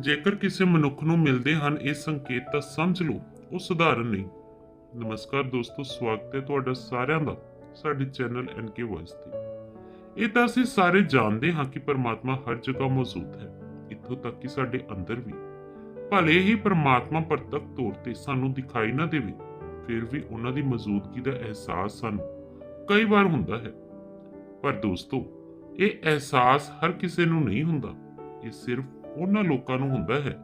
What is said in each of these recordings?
ਜੇਕਰ ਕਿਸੇ ਮਨੁੱਖ ਨੂੰ ਮਿਲਦੇ ਹਨ ਇਹ ਸੰਕੇਤ ਤਾਂ ਸਮਝ ਲਓ, ਉਹ ਸਧਾਰਨ ਨਹੀਂ। ਨਮਸਕਾਰ ਦੋਸਤੋ, ਸਵਾਗਤ ਹੈ ਤੁਹਾਡਾ ਸਾਰਿਆਂ ਦਾ, ਸਾਡੇ ਚੈਨਲ ਐਨਕੇ ਵੌਇਸ ਤੇ। ਇਹ ਤਾਂ ਅਸੀਂ ਸਾਰੇ ਜਾਣਦੇ ਹਾਂ ਕਿ ਪਰਮਾਤਮਾ ਹਰ ਜਗ੍ਹਾ ਮੌਜੂਦ ਹੈ। ਇੱਥੋਂ ਤੱਕ ਕਿ ਸਾਡੇ ਅੰਦਰ ਵੀ। ਭਲੇ ਹੀ ਪਰਮਾਤਮਾ ਪ੍ਰਤੱਖ ਤੌਰ ਤੇ ਸਾਨੂੰ ਦਿਖਾਈ ਨਾ ਦੇਵੇ, ਫਿਰ ਵੀ ਉਹਨਾਂ ਦੀ ਮੌਜੂਦਗੀ ਦਾ ਅਹਿਸਾਸ ਸਾਨੂੰ ਕਈ ਵਾਰ ਹੁੰਦਾ ਹੈ। ਪਰ ਦੋਸਤੋ, ਇਹ ਅਹਿਸਾਸ ਹਰ ਕਿਸੇ ਨੂੰ ਨਹੀਂ ਹੁੰਦਾ। ਇਹ ਸਿਰਫ ਉਹਨਾਂ ਲੋਕਾਂ ਨੂੰ ਹੁੰਦਾ ਹੈ,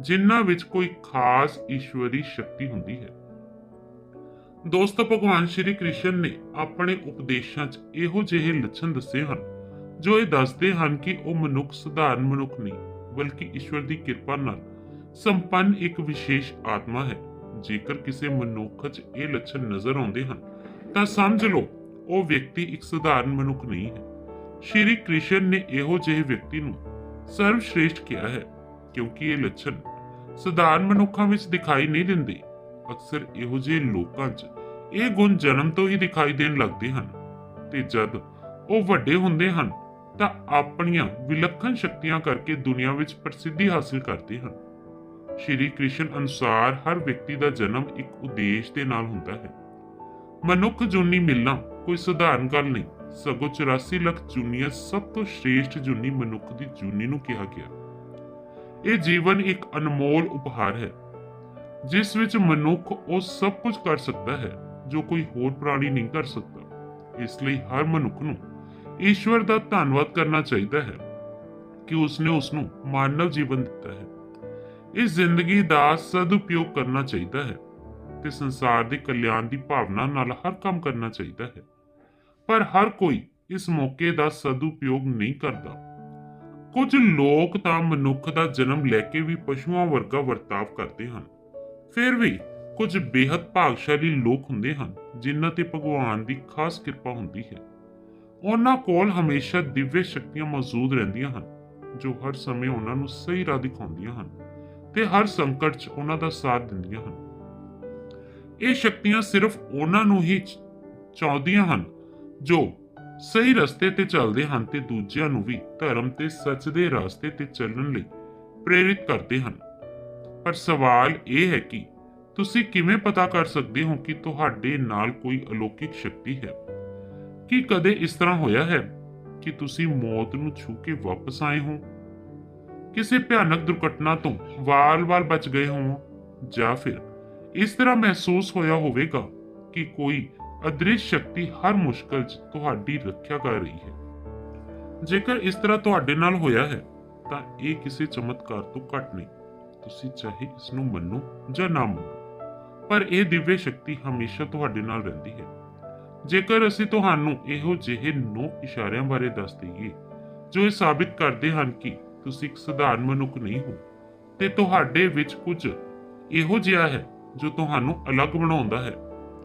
ਜਿਨ੍ਹਾਂ ਵਿੱਚ ਕੋਈ ਖਾਸ ਈਸ਼ਵਰੀ ਸ਼ਕਤੀ ਹੁੰਦੀ ਹੈ। ਦੋਸਤੋ, ਭਗਵਾਨ ਸ਼੍ਰੀ ਕ੍ਰਿਸ਼ਨ ਨੇ ਆਪਣੇ ਉਪਦੇਸ਼ਾਂ 'ਚ ਇਹੋ ਜਿਹੇ ਲੱਛਣ ਦੱਸੇ ਹਨ, ਜੋ ਇਹ ਦੱਸਦੇ ਹਨ ਕਿ ਉਹ ਮਨੁੱਖ ਸਧਾਰਨ ਮਨੁੱਖ ਨਹੀਂ, ਬਲਕਿ ਈਸ਼ਵਰ ਦੀ ਕਿਰਪਾ ਨਾਲ ਸੰਪੰਨ ਇੱਕ ਵਿਸ਼ੇਸ਼ ਆਤਮਾ ਹੈ। ਜੇਕਰ ਕਿਸੇ ਮਨੁੱਖ 'ਚ ਇਹ ਲੱਛਣ ਨਜ਼ਰ ਆਉਂਦੇ ਹਨ, ਤਾਂ ਸਮਝ ਲਓ, ਉਹ ਵਿਅਕਤੀ ਇੱਕ ਸਧਾਰਨ ਮਨੁੱਖ ਨਹੀਂ ਹੈ। ਸ਼੍ਰੀ ਕ੍ਰਿਸ਼ਨ ਨੇ ਇਹੋ ਜਿਹੇ ਵਿਅਕਤੀ ਨੂੰ ਸਰਵ ਕਿਹਾ ਹੈ, ਕਿਉਂਕਿ ਇਹ ਲੱਛਣ ਸਧਾਰਨ ਮਨੁੱਖਾਂ ਵਿੱਚ ਦਿਖਾਈ ਨਹੀਂ ਦਿੰਦੇ। ਅਕਸਰ ਇਹੋ ਜਿਹੇ ਲੋਕਾਂ 'ਚ ਇਹ ਗੁਣ ਜਨਮ ਤੋਂ ਹੀ ਦਿਖਾਈ ਦੇਣ ਲੱਗਦੇ ਹਨ ਤੇ ਜਦ ਉਹ ਵੱਡੇ ਹੁੰਦੇ ਹਨ, ਤਾਂ ਆਪਣੀਆਂ ਵਿਲੱਖਣ ਸ਼ਕਤੀਆਂ ਕਰਕੇ ਦੁਨੀਆ ਵਿੱਚ ਪ੍ਰਸਿੱਧੀ ਹਾਸਲ ਕਰਦੇ ਹਨ। ਸ਼੍ਰੀ ਕ੍ਰਿਸ਼ਨ ਅਨੁਸਾਰ ਹਰ ਵਿਅਕਤੀ ਦਾ ਜਨਮ ਇੱਕ ਉਦੇਸ਼ ਦੇ ਨਾਲ ਹੁੰਦਾ ਹੈ। ਮਨੁੱਖ ਜੁਨੀ ਮਿਲਣਾ ਕੋਈ ਸਧਾਰਨ ਗੱਲ ਨਹੀਂ। ਸਗੋਂ 84 ਲੱਖ ਜੁਨੀਆਂ ਸਭ ਤੋਂ ਸ਼੍ਰੇਸ਼ਟ ਜੁਨੀ ਮਨੁੱਖ ਦੀ ਜੁਨੀ ਨੂੰ ਕਿਹਾ ਗਿਆ। ਇਹ ਜੀਵਨ ਇੱਕ ਅਨਮੋਲ ਉਪਹਾਰ ਹੈ, ਜਿਸ ਵਿੱਚ ਮਨੁੱਖ ਉਹ ਸਭ ਕੁਝ ਕਰ ਸਕਦਾ ਹੈ, ਜੋ ਕੋਈ ਹੋਰ ਪ੍ਰਾਣੀ ਨਹੀਂ ਕਰ ਸਕਦਾ। ਇਸ ਲਈ ਹਰ ਮਨੁੱਖ ਨੂੰ ਈਸ਼ਵਰ ਦਾ ਧੰਨਵਾਦ ਕਰਨਾ ਚਾਹੀਦਾ ਹੈ ਕਿ ਉਸਨੇ ਉਸ ਨੂੰ ਮਾਨਵ ਜੀਵਨ ਦਿੱਤਾ ਹੈ। ਇਸ ਜ਼ਿੰਦਗੀ ਦਾ ਸਦਉਪਯੋਗ ਕਰਨਾ ਚਾਹੀਦਾ ਹੈ ਤੇ ਸੰਸਾਰ ਦੇ ਕਲਿਆਣ ਦੀ ਭਾਵਨਾ ਨਾਲ ਹਰ ਕੰਮ ਕਰਨਾ ਚਾਹੀਦਾ ਹੈ। ਪਰ ਹਰ ਕੋਈ ਇਸ ਮੌਕੇ ਦਾ ਸਦਉਪਯੋਗ ਨਹੀਂ ਕਰਦਾ। ਕੁਝ ਲੋਕ ਤਾਂ ਮਨੁੱਖ ਦਾ ਜਨਮ ਲੈ ਕੇ ਵੀ ਪਸ਼ੂਆਂ ਵਰਗਾ ਵਰਤਾਵ ਕਰਦੇ ਹਨ। ਫਿਰ ਵੀ ਕੁਝ ਬੇहद ਭਾਗਸ਼ਾਲੀ ਲੋਕ ਹੁੰਦੇ ਹਨ, ਜਿਨ੍ਹਾਂ ਤੇ ਭਗਵਾਨ ਦੀ ਖਾਸ ਕਿਰਪਾ ਹੁੰਦੀ ਹੈ। ਉਹਨਾਂ ਕੋਲ ਹਮੇਸ਼ਾ ਦਿਵਯ ਸ਼ਕਤੀਆਂ ਮੌਜੂਦ ਰਹਿੰਦੀਆਂ ਹਨ, ਜੋ ਹਰ ਸਮੇਂ ਉਹਨਾਂ ਨੂੰ ਸਹੀ ਰਾਹ ਦਿਖਾਉਂਦੀਆਂ ਹਨ ਤੇ ਹਰ ਸੰਕਟ 'ਚ ਉਹਨਾਂ ਦਾ ਸਾਥ ਦਿੰਦੀਆਂ ਹਨ। ਇਹ ਸ਼ਕਤੀਆਂ ਸਿਰਫ ਉਹਨਾਂ ਨੂੰ ਹੀ ਚਾਹੁੰਦੀਆਂ ਹਨ ਜੋ ਸਹੀ ਰਸਤੇ ਤੇ ਚੱਲਦੇ ਹਨ ਤੇ ਦੂਜਿਆਂ ਨੂੰ ਵੀ ਧਰਮ ਤੇ ਸੱਚ ਦੇ ਰਸਤੇ ਤੇ ਚੱਲਣ ਲਈ ਪ੍ਰੇਰਿਤ ਕਰਦੇ ਹਨ। ਪਰ ਸਵਾਲ ਇਹ ਹੈ ਕਿ ਤੁਸੀਂ ਕਿਵੇਂ ਪਤਾ ਕਰ ਸਕਦੇ ਹੋ ਕਿ ਤੁਹਾਡੇ ਨਾਲ ਕੋਈ ਅਲੌਕਿਕ ਸ਼ਕਤੀ ਹੈ? ਕੀ ਕਦੇ ਇਸ ਤਰ੍ਹਾਂ ਹੋਇਆ ਹੈ ਕਿ ਤੁਸੀਂ ਮੌਤ ਨੂੰ ਛੂ ਕੇ ਵਾਪਸ ਆਏ ਹੋ? ਕਿਸੇ ਭਿਆਨਕ ਦੁਰਘਟਨਾ ਤੋਂ ਵਾਲ-ਵਾਲ ਬਚ ਗਏ ਹੋ ਜਾਂ ਫਿਰ ਇਸ ਤਰ੍ਹਾਂ ਮਹਿਸੂਸ ਹੋਇਆ ਹੋਵੇਗਾ ਕਿ ਕੋਈ ਅਦ੍ਰਿਸ਼ ਸ਼ਕਤੀ ਹਰ ਮੁਸ਼ਕਲ 'ਚ ਤੁਹਾਡੀ ਰੱਖਿਆ ਕਰ ਰਹੀ ਹੈ। ਜੇਕਰ ਇਸ ਤਰ੍ਹਾਂ ਤੁਹਾਡੇ ਨਾਲ ਹੋਇਆ ਹੈ, ਤਾਂ ਇਹ ਕਿਸੇ ਚਮਤਕਾਰ ਤੋਂ ਘੱਟ ਨਹੀਂ। ਤੁਸੀਂ ਚਾਹੇ ਇਸ ਨੂੰ ਮੰਨੋ ਜਾਂ ਨਾ ਮੰਨੋ, ਪਰ ਇਹ ਦਿਵਯ ਸ਼ਕਤੀ ਹਮੇਸ਼ਾ ਤੁਹਾਡੇ ਨਾਲ ਰਹਿੰਦੀ ਹੈ। ਜੇਕਰ ਅਸੀਂ ਤੁਹਾਨੂੰ ਇਹੋ ਜਿਹੇ ਨੌ ਇਸ਼ਾਰਿਆਂ ਬਾਰੇ ਦੱਸ ਦਈਏ, ਜੋ ਇਹ ਸਾਬਿਤ ਕਰਦੇ ਹਨ ਕਿ ਤੁਸੀਂ ਇੱਕ ਸਧਾਰਨ ਮਨੁੱਖ ਨਹੀਂ ਹੋ, ਤੇ ਤੁਹਾਡੇ ਵਿੱਚ ਕੁਝ ਇਹੋ ਜਿਹਾ ਹੈ ਜੋ ਤੁਹਾਨੂੰ ਅਲੱਗ ਬਣਾਉਂਦਾ ਹੈ।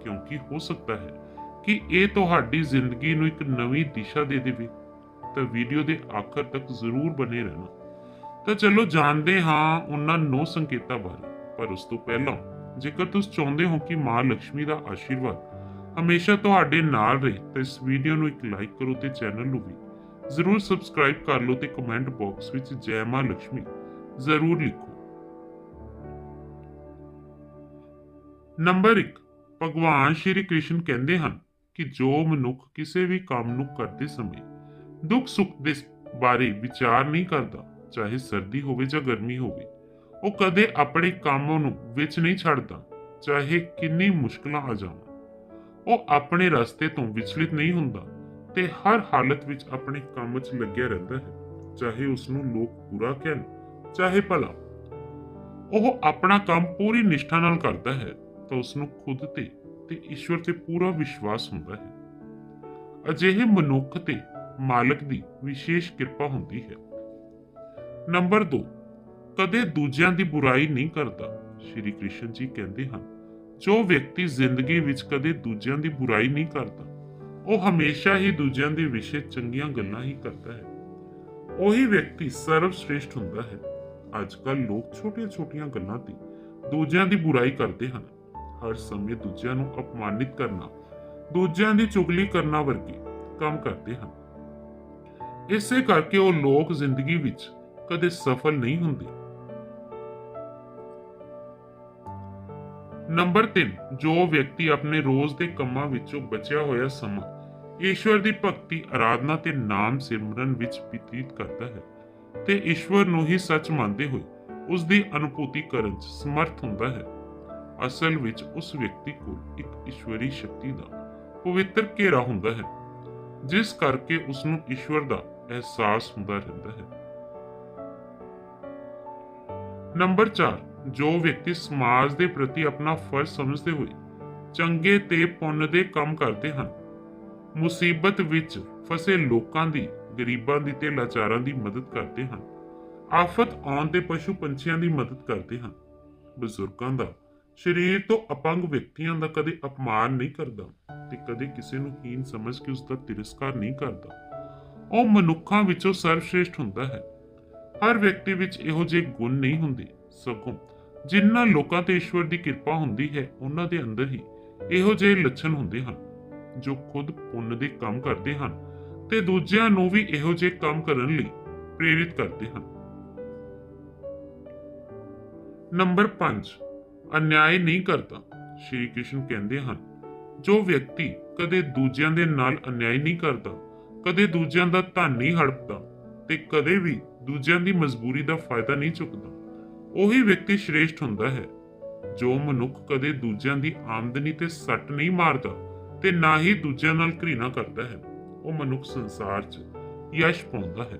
ਕਿਉਂਕਿ ਹੋ ਸਕਦਾ ਹੈ ਕਿ ਇਹ ਤੁਹਾਡੀ ਜ਼ਿੰਦਗੀ ਨੂੰ ਇੱਕ ਨਵੀਂ ਦਿਸ਼ਾ ਦੇ ਦੇਵੇ। ਤਾਂ ਵੀਡੀਓ ਦੇ ਆਖਰ ਤੱਕ ਜ਼ਰੂਰ ਬਨੇ ਰਹਿਣਾ। ਤਾਂ ਚਲੋ ਜਾਣਦੇ ਹਾਂ ਉਹਨਾਂ ਨੌ ਸੰਕੇਤਾਂ ਬਾਰੇ, ਪਰ ਉਸ ਤੋਂ ਪਹਿਲਾਂ ਜੇਕਰ ਤੁਸੀਂ ਚਾਹੁੰਦੇ ਹੋ ਕਿ ਮਾਂ ਲక్ష్ਮੀ ਦਾ ਆਸ਼ੀਰਵਾਦ ਹਮੇਸ਼ਾ ਤੁਹਾਡੇ ਨਾਲ ਰਹੇ, ਤਾਂ ਇਸ ਵੀਡੀਓ ਨੂੰ ਇੱਕ ਲਾਈਕ ਕਰੋ ਤੇ ਚੈਨਲ ਨੂੰ ਵੀ ਜ਼ਰੂਰ ਸਬਸਕ੍ਰਾਈਬ ਕਰ ਲਓ ਤੇ ਕਮੈਂਟ ਬਾਕਸ ਵਿੱਚ ਜੈ ਮਾਂ ਲక్ష్ਮੀ ਜ਼ਰੂਰ ਲਿਖੋ। ਨੰਬਰ ਭਗਵਾਨ ਸ਼੍ਰੀ ਕ੍ਰਿਸ਼ਨ ਕਹਿੰਦੇ ਹਨ ਕਿ ਜੋ ਮਨੁੱਖ ਕਿਸੇ ਵੀ ਕੰਮ ਨੂੰ ਕਰਦੇ ਸਮੇਂ ਦੁੱਖ ਸੁੱਖ ਦੇ ਬਾਰੇ ਵਿਚਾਰ ਨਹੀਂ ਕਰਦਾ, ਚਾਹੇ ਸਰਦੀ ਹੋਵੇ ਜਾਂ ਗਰਮੀ ਹੋਵੇ, ਉਹ ਕਦੇ ਆਪਣੇ ਕੰਮ ਨੂੰ ਵਿੱਚ ਨਹੀਂ ਛੱਡਦਾ, ਚਾਹੇ ਕਿੰਨੀ ਮੁਸ਼ਕਲਾਂ ਆ ਜਾਣ। ਉਹ ਆਪਣੇ ਰਸਤੇ ਤੋਂ ਵਿਚਲਿਤ ਨਹੀਂ ਹੁੰਦਾ ਤੇ ਹਰ ਹਾਲਤ ਵਿੱਚ ਆਪਣੇ ਕੰਮ 'ਚ ਲੱਗਿਆ ਰਹਿੰਦਾ ਹੈ, ਚਾਹੇ ਉਸ ਨੂੰ ਲੋਕ ਬੁਰਾ ਕਹਿਣ, ਚਾਹੇ ਭਲਾ। ਉਹ ਆਪਣਾ ਕੰਮ ਪੂਰੀ ਨਿਸ਼ਠਾ ਨਾਲ ਕਰਦਾ ਹੈ ਤਾਂ ਉਸ ਨੂੰ ਖੁਦ ਤੇ ਤੇ ਈਸ਼ਵਰ ਤੇ ਪੂਰਾ ਵਿਸ਼ਵਾਸ ਹੁੰਦਾ ਹੈ। ਅਜਿਹੇ ਮਨੁੱਖ ਤੇ ਮਾਲਕ ਦੀ ਵਿਸ਼ੇਸ਼ ਕਿਰਪਾ ਹੁੰਦੀ ਹੈ। ਨੰਬਰ 2 ਕਦੇ ਦੂਜਿਆਂ ਦੀ ਬੁਰਾਈ ਨਹੀਂ ਕਰਦਾ, ਸ਼੍ਰੀ ਕ੍ਰਿਸ਼ਨ ਜੀ ਕਹਿੰਦੇ ਹਨ। ਜੋ ਵਿਅਕਤੀ ਜ਼ਿੰਦਗੀ ਵਿੱਚ ਕਦੇ ਦੂਜਿਆਂ ਦੀ ਬੁਰਾਈ ਨਹੀਂ ਕਰਦਾ, ਉਹ ਹਮੇਸ਼ਾ ਹੀ ਦੂਜਿਆਂ ਦੇ ਵਿਸ਼ੇ ਚੰਗੀਆਂ ਗੱਲਾਂ ਹੀ ਕਰਦਾ ਹੈ। ਉਹੀ ਵਿਅਕਤੀ ਸਰਵ ਸ਼੍ਰੇਸ਼ਟ ਹੁੰਦਾ ਹੈ। ਅੱਜ ਕੱਲ ਲੋਕ ਛੋਟੀਆਂ-ਛੋਟੀਆਂ ਗੱਲਾਂ ਤੇ ਦੂਜਿਆਂ ਦੀ ਬੁਰਾਈ ਕਰਦੇ ਹਨ। ਹਰ ਸਮੇਂ ਦੂਜਿਆਂ ਨੂੰ ਅਪਮਾਨਿਤ ਕਰਨਾ, ਦੂਜਿਆਂ ਦੀ ਚੁਗਲੀ ਕਰਨਾ ਵਰਗੇ ਕੰਮ ਕਰਦੇ ਹਨ। ਇਸੇ ਕਰਕੇ ਉਹ ਲੋਕ ਜ਼ਿੰਦਗੀ ਵਿੱਚ ਕਦੇ ਸਫਲ ਨਹੀਂ ਹੁੰਦੇ। ਨੰਬਰ 3 ਜੋ ਵਿਅਕਤੀ ਆਪਣੇ ਰੋਜ਼ ਦੇ ਕੰਮਾਂ ਵਿੱਚੋਂ ਬਚਿਆ ਹੋਇਆ ਸਮਾਂ ਈਸ਼ਵਰ ਦੀ ਭਗਤੀ ਆਰਾਧਨਾ ਤੇ ਨਾਮ ਸਿਮਰਨ ਵਿੱਚ ਬਤੀਤ ਕਰਦਾ ਹੈ ਤੇ ਈਸ਼ਵਰ ਨੂੰ ਹੀ ਸੱਚ ਮੰਨਦੇ ਹੋਏ ਉਸ ਦੀ ਅਨੁਭੂਤੀ ਕਰਨ 'ਚ ਸਮਰਥ ਹੁੰਦਾ ਹੈ। ਅਸਲ ਵਿੱਚ ਉਸ ਵਿਅਕਤੀ ਕੋਲ ਇੱਕ ਈਸ਼ਵਰੀ ਸ਼ਕਤੀ ਦਾ ਪਵਿੱਤਰ ਘੇਰਾ ਹੁੰਦਾ ਹੈ, ਜਿਸ ਕਰਕੇ ਉਸ ਨੂੰ ਈਸ਼ਵਰ ਦਾ ਅਹਿਸਾਸ ਹੁੰਦਾ ਰਹਿੰਦਾ ਹੈ। ਨੰਬਰ 4 ਜੋ ਵਿਅਕਤੀ ਸਮਾਜ ਦੇ ਪ੍ਰਤੀ ਆਪਣਾ ਫਰਜ਼ ਸਮਝਦੇ ਹੋਏ ਚੰਗੇ ਤੇ ਪੁੰਨ ਦੇ ਕੰਮ ਕਰਦੇ ਹਨ, ਮੁਸੀਬਤ ਵਿੱਚ ਫਸੇ ਲੋਕਾਂ ਦੀ, ਗਰੀਬਾਂ ਦੀ ਤੇ ਲਾਚਾਰਾਂ ਦੀ ਮਦਦ ਕਰਦੇ ਹਨ, ਆਫਤ ਆਉਣ ਤੇ ਪਸ਼ੂ ਪੰਛੀਆਂ ਦੀ ਮਦਦ ਕਰਦੇ ਹਨ, ਬਜ਼ੁਰਗਾਂ ਦਾ ਸਰੀਰ ਤੋਂ ਅਪੰਗ ਵਿਅਕਤੀਆਂ ਦਾ ਕਦੇ ਅਪਮਾਨ ਨਹੀਂ ਕਰਦਾ ਤੇ ਕਦੇ ਕਿਸੇ ਨੂੰ ਹੀਨ ਸਮਝ ਕੇ ਉਸ ਦਾ ਤਿਰਸਕਾਰ ਨਹੀਂ ਕਰਦਾ। ਉਹ ਮਨੁੱਖਾਂ ਵਿੱਚੋਂ ਸਰਵਸ਼੍ਰੇਸ਼ਟ ਹੁੰਦਾ ਹੈ। ਹਰ ਵਿਅਕਤੀ ਵਿੱਚ ਇਹੋ ਜਿਹੇ ਗੁਣ ਨਹੀਂ ਹੁੰਦੇ। ਸਗੋਂ ਜਿਨ੍ਹਾਂ ਲੋਕਾਂ ਤੇ ਈਸ਼ਵਰ ਦੀ ਕਿਰਪਾ ਹੁੰਦੀ ਹੈ, ਉਹਨਾਂ ਦੇ ਅੰਦਰ ਹੀ ਇਹੋ ਜਿਹੇ ਲੱਛਣ ਹੁੰਦੇ ਹਨ, ਜੋ ਖੁਦ ਪੁੰਨ ਦੇ ਕੰਮ ਕਰਦੇ ਹਨ ਤੇ ਦੂਜਿਆਂ ਨੂੰ ਵੀ ਇਹੋ ਜਿਹੇ ਕੰਮ ਕਰਨ ਲਈ ਪ੍ਰੇਰਿਤ ਕਰਦੇ ਹਨ। ਨੰਬਰ 5 ਅਨਿਆਏ ਨਹੀਂ ਕਰਦਾ, ਸ਼੍ਰੀ ਕ੍ਰਿਸ਼ਨ ਕਹਿੰਦੇ ਹਨ। ਜੋ ਵਿਅਕਤੀ ਕਦੇ ਦੂਜਿਆਂ ਦੇ ਨਾਲ ਅਨਿਆਏ ਨਹੀਂ ਕਰਦਾ, ਕਦੇ ਦੂਜਿਆਂ ਦਾ ਧਨ ਨਹੀਂ ਹੜਪਦਾ ਤੇ ਕਦੇ ਵੀ ਦੂਜਿਆਂ ਦੀ ਮਜਬੂਰੀ ਦਾ ਫਾਇਦਾ ਨਹੀਂ ਚੁੱਕਦਾ, ਉਹੀ ਵਿਅਕਤੀ ਸ਼੍ਰੇਸ਼ਟ ਹੁੰਦਾ ਹੈ। ਜੋ ਮਨੁੱਖ ਕਦੇ ਦੂਜਿਆਂ ਦੀ ਆਮਦਨੀ ਤੇ ਸੱਟ ਨਹੀਂ ਮਾਰਦਾ ਤੇ ਨਾ ਹੀ ਦੂਜਿਆਂ ਨਾਲ ਘ੍ਰਿਣਾ ਕਰਦਾ ਹੈ, ਉਹ ਮਨੁੱਖ ਸੰਸਾਰ 'ਚ ਯਸ਼ ਪਾਉਂਦਾ ਹੈ।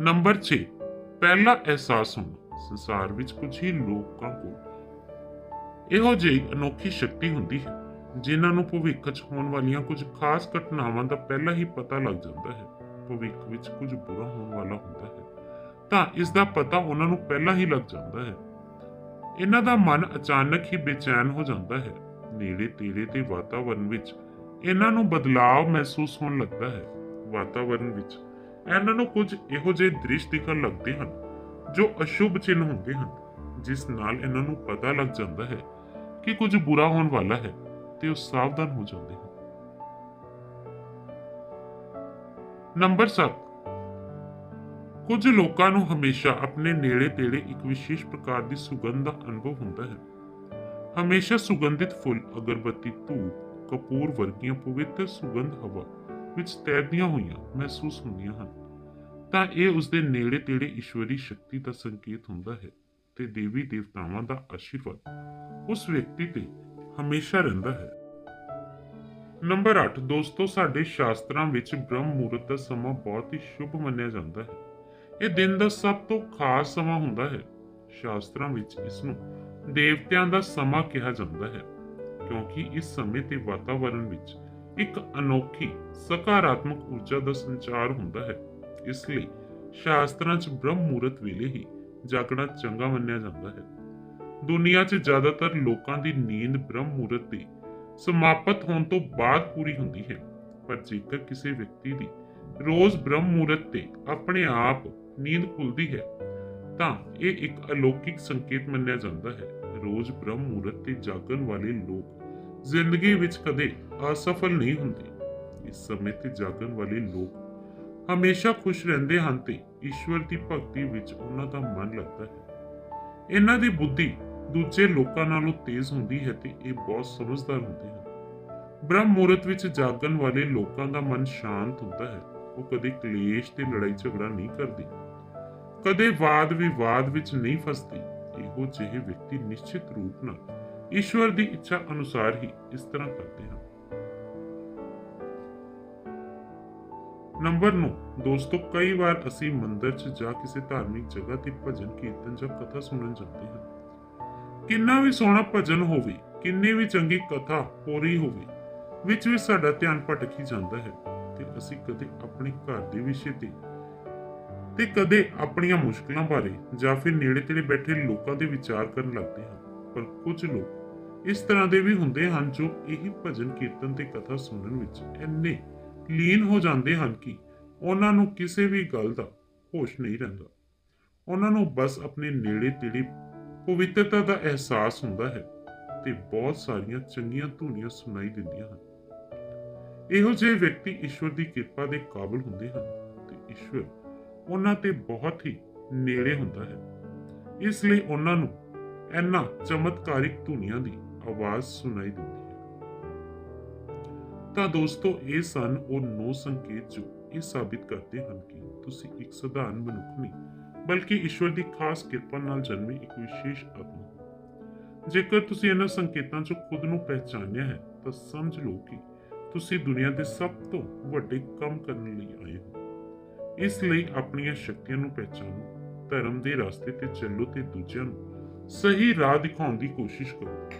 ਨੰਬਰ 6 ਪਹਿਲਾ ਅਹਿਸਾਸ ਹੋਣਾ। ਸੰਸਾਰ ਵਿੱਚ ਕੁਝ ਹੀ ਲੋਕਾਂ ਕੋਲ। ਇਹੋ ਜਿਹੀ ਅਨੋਖੀ ਸ਼ਕਤੀ ਹੁੰਦੀ ਹੈ, ਜਿਨ੍ਹਾਂ ਨੂੰ ਭਵਿੱਖ 'ਚ ਹੋਣ ਵਾਲੀਆਂ ਕੁਝ ਖਾਸ ਘਟਨਾਵਾਂ ਦਾ ਪਹਿਲਾਂ ਹੀ ਪਤਾ ਲੱਗ ਜਾਂਦਾ ਹੈ। ਭਵਿੱਖ ਵਿੱਚ ਕੁਝ ਬੁਰਾ ਹੋਣ ਵਾਲਾ ਹੁੰਦਾ ਹੈ, ਤਾਂ ਇਸ ਦਾ ਪਤਾ ਉਹਨਾਂ ਨੂੰ ਪਹਿਲਾਂ ਹੀ ਲੱਗ ਜਾਂਦਾ ਹੈ। ਇਹਨਾਂ ਦਾ ਮਨ ਅਚਾਨਕ ਹੀ ਬੇਚੈਨ ਹੋ ਜਾਂਦਾ ਹੈ। ਨੇੜੇ ਤੇੜੇ ਦੇ ਵਾਤਾਵਰਣ ਵਿੱਚ ਇਹਨਾਂ ਨੂੰ ਬਦਲਾਅ ਮਹਿਸੂਸ ਹੋਣ ਲੱਗਦਾ ਹੈ। ਵਾਤਾਵਰਣ ਵਿੱਚ ਇਹਨਾਂ ਨੂੰ ਕੁਝ ਇਹੋ ਜਿਹੇ ਦ੍ਰਿਸ਼ ਦਿਖਣ ਲੱਗਦੇ ਹਨ ਜੋ ਅਸ਼ੁਭ ਚਿੰਨ ਹੁੰਦੇ ਹਨ, ਜਿਸ ਨਾਲ ਇਹਨਾਂ ਨੂੰ ਪਤਾ ਲੱਗ ਜਾਂਦਾ ਹੈ ਕਿ ਕੁਝ ਬੁਰਾ ਹੋਣ ਵਾਲਾ ਹੈ ਤੇ ਉਹ ਸਾਵਧਾਨ ਹੋ ਜਾਂਦੇ ਹਨ। ਨੰਬਰ 7 ਕੁਝ ਲੋਕਾਂ ਨੂੰ ਹਮੇਸ਼ਾ ਆਪਣੇ ਨੇੜੇ ਤੇੜੇ ਇੱਕ ਵਿਸ਼ੇਸ਼ ਪ੍ਰਕਾਰ ਦੀ ਸੁਗੰਧ ਦਾ ਅਨੁਭਵ ਹੁੰਦਾ ਹੈ। ਹਮੇਸ਼ਾ ਸੁਗੰਧਿਤ ਫੁੱਲ, ਅਗਰਬੱਤੀ, ਧੂਪ, ਕਪੂਰ ਵਰਗੀਆਂ ਪਵਿੱਤਰ ਸੁਗੰਧ ਹਵਾ ਵਿੱਚ ਤੈਰਦੀਆਂ ਹੋਈਆਂ ਮਹਿਸੂਸ ਹੁੰਦੀਆਂ ਹਨ। ਤਾਂ ਇਹ ਉਸ ਦੇ ਨੇੜੇ ਤੇੜੇ ਈਸ਼ਵਰੀ ਸ਼ਕਤੀ ਦਾ ਸੰਕੇਤ ਹੁੰਦਾ ਹੈ ਤੇ ਦੇਵੀ ਦੇਵਤਾਵਾਂ ਦਾ ਆਸ਼ੀਰਵਾਦ ਉਸ ਵਿਅਕਤੀ ਤੇ ਹਮੇਸ਼ਾ ਰਹਿੰਦਾ ਹੈ। ਨੰਬਰ 8 ਦੋਸਤੋ, ਸਾਡੇ ਸ਼ਾਸਤਰਾਂ ਵਿੱਚ ਬ੍ਰਹਮ ਮੂਰਤ ਦਾ ਸਮਾਂ ਬਹੁਤ ਹੀ ਸ਼ੁਭ ਮੰਨਿਆ ਜਾਂਦਾ ਹੈ। ਇਹ ਦਿਨ ਦਾ ਸਭ ਤੋਂ ਖਾਸ ਸਮਾਂ ਹੁੰਦਾ ਹੈ। ਸ਼ਾਸਤਰਾਂ ਵਿੱਚ ਇਸ ਨੂੰ ਦੇਵਤਿਆਂ ਦਾ ਸਮਾਂ ਕਿਹਾ ਜਾਂਦਾ ਹੈ, ਕਿਉਂਕਿ ਇਸ ਸਮੇਂ ਤੇ ਵਾਤਾਵਰਣ ਵਿੱਚ ਇੱਕ ਅਨੋਖੀ ਸਕਾਰਾਤਮਕ ਊਰਜਾ ਦਾ ਸੰਚਾਰ ਹੁੰਦਾ ਹੈ। ਇਸ ਲਈ ਸ਼ਾਸਤਰਾਂ 'ਚ ਬ੍ਰਹਮ ਮੂਰਤ ਵੇਲੇ ਹੀ ਜਾਗਣਾ ਚੰਗਾ ਮੰਨਿਆ ਜਾਂਦਾ ਹੈ। ਦੁਨੀਆ 'ਚ ਜ਼ਿਆਦਾਤਰ ਲੋਕਾਂ ਦੀ ਨੀਂਦ ਬ੍ਰਹਮ ਮੂਰਤ ਦੀ ਸਮਾਪਤ ਹੋਣ ਤੋਂ ਬਾਅਦ ਪੂਰੀ ਹੁੰਦੀ ਹੈ, ਪਰ ਜੇਕਰ ਕਿਸੇ ਵਿਅਕਤੀ ਦੀ ਰੋਜ਼ ਬ੍ਰਹਮ ਮੂਰਤ ਤੇ ਆਪਣੇ ਆਪ ਨੀਂਦ ਖੁੱਲਦੀ ਹੈ, ਤਾਂ ਇਹ ਇੱਕ ਅਲੌਕਿਕ ਸੰਕੇਤ ਮੰਨਿਆ ਜਾਂਦਾ ਹੈ। ਰੋਜ਼ ਬ੍ਰਹਮ ਮੂਰਤ ਤੇ ਜਾਗਣ ਵਾਲੇ ਲੋਕ ਜ਼ਿੰਦਗੀ ਵਿੱਚ ਕਦੇ ਅਸਫਲ ਨਹੀਂ ਹੁੰਦੇ। ਇਸ ਸਮੇਂ ਤੇ ਜਾਗਣ ਵਾਲੇ ਲੋਕ ਹਮੇਸ਼ਾ ਖੁਸ਼ ਰਹਿੰਦੇ ਹਨ ਤੇ ਈਸ਼ਵਰ ਦੀ ਭਗਤੀ ਵਿੱਚ ਉਹਨਾਂ ਦਾ ਮਨ ਲੱਗਦਾ ਹੈ। ਇਹਨਾਂ ਦੀ ਬੁੱਧੀ ਦੂਜੇ ਲੋਕਾਂ ਨਾਲੋਂ ਤੇਜ਼ ਹੁੰਦੀ ਹੈ ਤੇ ਇਹ ਬਹੁਤ ਸਮਝਦਾਰ ਹੁੰਦੇ ਹਨ। ਬ੍ਰਹਮ ਮੂਰਤ ਵਿੱਚ ਜਾਗਣ ਵਾਲੇ ਲੋਕਾਂ ਦਾ ਮਨ ਸ਼ਾਂਤ ਹੁੰਦਾ ਹੈ। ਉਹ ਕਦੇ ਕਲੇਸ਼ ਤੇ ਲੜਾਈ ਝਗੜਾ ਨਹੀਂ ਕਰਦੇ। ਕਦੇ ਵਾਦ ਵਿਵਾਦ ਵਿੱਚ ਨਹੀਂ ਫਸਦੇ। ਇਹੋ ਜਿਹੇ ਵਿਅਕਤੀ ਨਿਸ਼ਚਿਤ ਰੂਪ ਨਾਲ ਈਸ਼ਵਰ ਦੀ ਇੱਛਾ ਅਨੁਸਾਰ ਹੀ ਇਸ ਤਰ੍ਹਾਂ ਕਰਦੇ ਹਨ। ਨੰਬਰ 9 ਦੋਸਤੋ, ਕਈ ਵਾਰ ਅਸੀਂ ਮੰਦਿਰ 'ਚ ਜਾਂ ਕਿਸੇ ਧਾਰਮਿਕ ਜਗ੍ਹਾ ਤੇ ਭਜਨ ਕੀਰਤਨ ਜਾਂ ਕਥਾ ਸੁਣਨ ਜਾਂਦੇ ਹਾਂ। ਕਿੰਨਾ ਵੀ ਸੋਹਣਾ ਭਜਨ ਹੋਵੇ, ਕਿੰਨੀ ਵੀ ਚੰਗੀ ਕਥਾ ਹੋ ਹੋਵੇ, ਵਿੱਚ ਵੀ ਸਾਡਾ ਧਿਆਨ ਭਟਕ ਹੀ ਜਾਂਦਾ ਹੈ ਤੇ ਅਸੀਂ ਕਦੇ ਆਪਣੇ ਘਰ ਦੇ ਵਿਸ਼ੇ ਤੇ ਤੇ ਕਦੇ ਆਪਣੀਆਂ ਮੁਸ਼ਕਲਾਂ ਬਾਰੇ ਜਾਂ ਫਿਰ ਨੇੜੇ ਤੇੜੇ ਬੈਠੇ ਲੋਕਾਂ ਦੇ ਵਿਚਾਰ ਕਰਨ ਲੱਗਦੇ ਹਾਂ। ਪਰ ਕੁਝ ਲੋਕ ਇਸ ਤਰ੍ਹਾਂ ਦੇ ਵੀ ਹੁੰਦੇ ਹਨ ਜੋ ਇਹ ਭਜਨ ਕੀਰਤਨ ਤੇ ਕਥਾ ਸੁਣਨ ਵਿੱਚ ਇੰਨੇ ਲੀਨ ਹੋ ਜਾਂਦੇ ਹਨ ਕਿ ਉਹਨਾਂ ਨੂੰ ਕਿਸੇ ਵੀ ਗੱਲ ਦਾ ਹੋਸ਼ ਨਹੀਂ ਰਹਿੰਦਾ। ਉਹਨਾਂ ਨੂੰ ਬਸ ਆਪਣੇ ਨੇੜੇ ਤੇੜੇ ਪਵਿੱਤਰਤਾ ਦਾ ਅਹਿਸਾਸ ਹੁੰਦਾ ਹੈ ਤੇ ਬਹੁਤ ਸਾਰੀਆਂ ਚੰਗੀਆਂ ਧੁਨੀਆਂ ਸੁਣਾਈ ਦਿੰਦੀਆਂ ਹਨ। ਇਹੋ ਜਿਹੇ ਵਿਅਕਤੀ ਈਸ਼ਵਰ ਦੀ ਕਿਰਪਾ ਦੇ ਕਾਬਲ ਹੁੰਦੇ ਹਨ ਤੇ ਈਸ਼ਵਰ ਉਹਨਾਂ ਤੇ ਬਹੁਤ ਹੀ ਨੇੜੇ ਹੁੰਦਾ ਹੈ। ਇਸ ਲਈ ਉਹਨਾਂ ਨੂੰ ਇਹਨਾਂ ਚਮਤਕਾਰਿਕ ਧੁਨੀਆਂ ਦੀ ਆਵਾਜ਼ ਸੁਣਾਈ ਦਿੰਦੀ ਤਾਂ ਦੋਸਤੋ, ਇਹ ਸਨ ਉਹ ਨੌ ਸੰਕੇਤ ਜੋ ਇਹ ਸਾਬਿਤ ਕਰਦੇ ਹਨ ਕਿ ਤੁਸੀਂ ਇੱਕ ਸਧਾਰਨ ਮਨੁੱਖ ਨਹੀਂ, ਬਲਕਿ ਈਸ਼ਵਰ ਦੀ ਖਾਸ ਕਿਰਪਾ ਨਾਲ ਜਨਮੇ ਇੱਕ ਵਿਸ਼ੇਸ਼ ਆਤਮਾ ਹੋ। ਜੇਕਰ ਤੁਸੀਂ ਇਹਨਾਂ ਸੰਕੇਤਾਂ ਚੋਂ ਖੁਦ ਨੂੰ ਪਹਿਚਾਨਿਆ ਹੈ, ਤਾਂ ਸਮਝ ਲਓ ਕਿ ਤੁਸੀਂ ਦੁਨੀਆ ਦੇ ਸਭ ਤੋਂ ਵੱਡੇ ਕੰਮ ਕਰਨ ਲਈ ਆਏ ਹੋ। ਇਸ ਲਈ ਆਪਣੀਆਂ ਸ਼ਕਤੀਆਂ ਨੂੰ ਪਹਿਚਾਨੋ, ਧਰਮ ਦੇ ਰਸਤੇ ਤੇ ਚੱਲੋ ਤੇ ਦੂਜਿਆਂ ਨੂੰ ਸਹੀ ਰਾਹ ਦਿਖਾਉਣ ਦੀ ਕੋਸ਼ਿਸ਼ ਕਰੋ।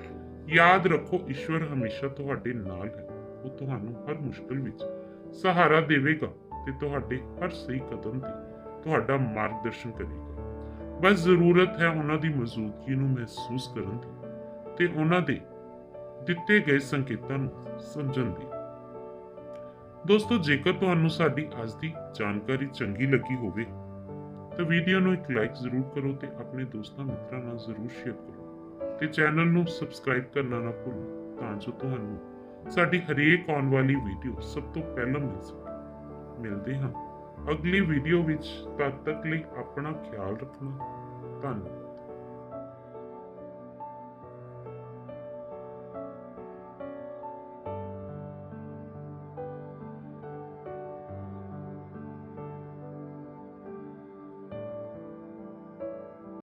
ਯਾਦ ਰੱਖੋ, ਈਸ਼ਵਰ ਹਮੇਸ਼ਾ ਤੁਹਾਡੇ ਨਾਲ ਹੈ। ਉਹ ਤੁਹਾਨੂੰ ਹਰ ਮੁਸ਼ਕਲ ਵਿੱਚ ਸਹਾਰਾ ਦੇਵੇਗਾ ਤੇ ਤੁਹਾਡੇ ਹਰ ਸਹੀ ਕਦਮ ਤੇ ਤੁਹਾਡਾ ਮਾਰਗਦਰਸ਼ਨ ਕਰੇਗਾ। ਬਸ ਜ਼ਰੂਰਤ ਹੈ ਉਹਨਾਂ ਦੀ ਮੌਜੂਦਗੀ ਨੂੰ ਮਹਿਸੂਸ ਕਰਨ ਦੀ ਤੇ ਉਹਨਾਂ ਦੇ ਦਿੱਤੇ ਗਏ ਸੰਕੇਤਾਂ ਨੂੰ ਸਮਝਣ ਦੀ। ਦੋਸਤੋ, ਜੇਕਰ ਤੁਹਾਨੂੰ ਸਾਡੀ ਅੱਜ ਦੀ ਜਾਣਕਾਰੀ ਚੰਗੀ ਲੱਗੀ ਹੋਵੇ, ਤਾਂ ਵੀਡੀਓ ਨੂੰ ਇੱਕ ਲਾਈਕ ਜ਼ਰੂਰ ਕਰੋ ਤੇ ਆਪਣੇ ਦੋਸਤਾਂ ਮਿੱਤਰਾਂ ਨਾਲ ਜ਼ਰੂਰ ਸ਼ੇਅਰ ਕਰੋ ਤੇ ਚੈਨਲ ਨੂੰ ਸਬਸਕ੍ਰਾਈਬ ਕਰਨਾ ਨਾ ਭੁੱਲੋ ਤਾਂ ਜੋ ਤੁਹਾਨੂੰ ਸਾਡੀ ਹਰੇਕ ਆਉਣ ਵਾਲੀ ਵੀਡੀਓ ਸਭ ਤੋਂ ਪਹਿਲਾਂ ਮਿਲ ਸਕੇ। ਮਿਲਦੇ ਹਾਂ। ਅਗਲੀ ਵੀਡੀਓ ਵਿੱਚ ਤਦ ਤੱਕ ਲਈ ਆਪਣਾ ਖਿਆਲ ਰੱਖਣਾ। ਧੰਨਵਾਦ।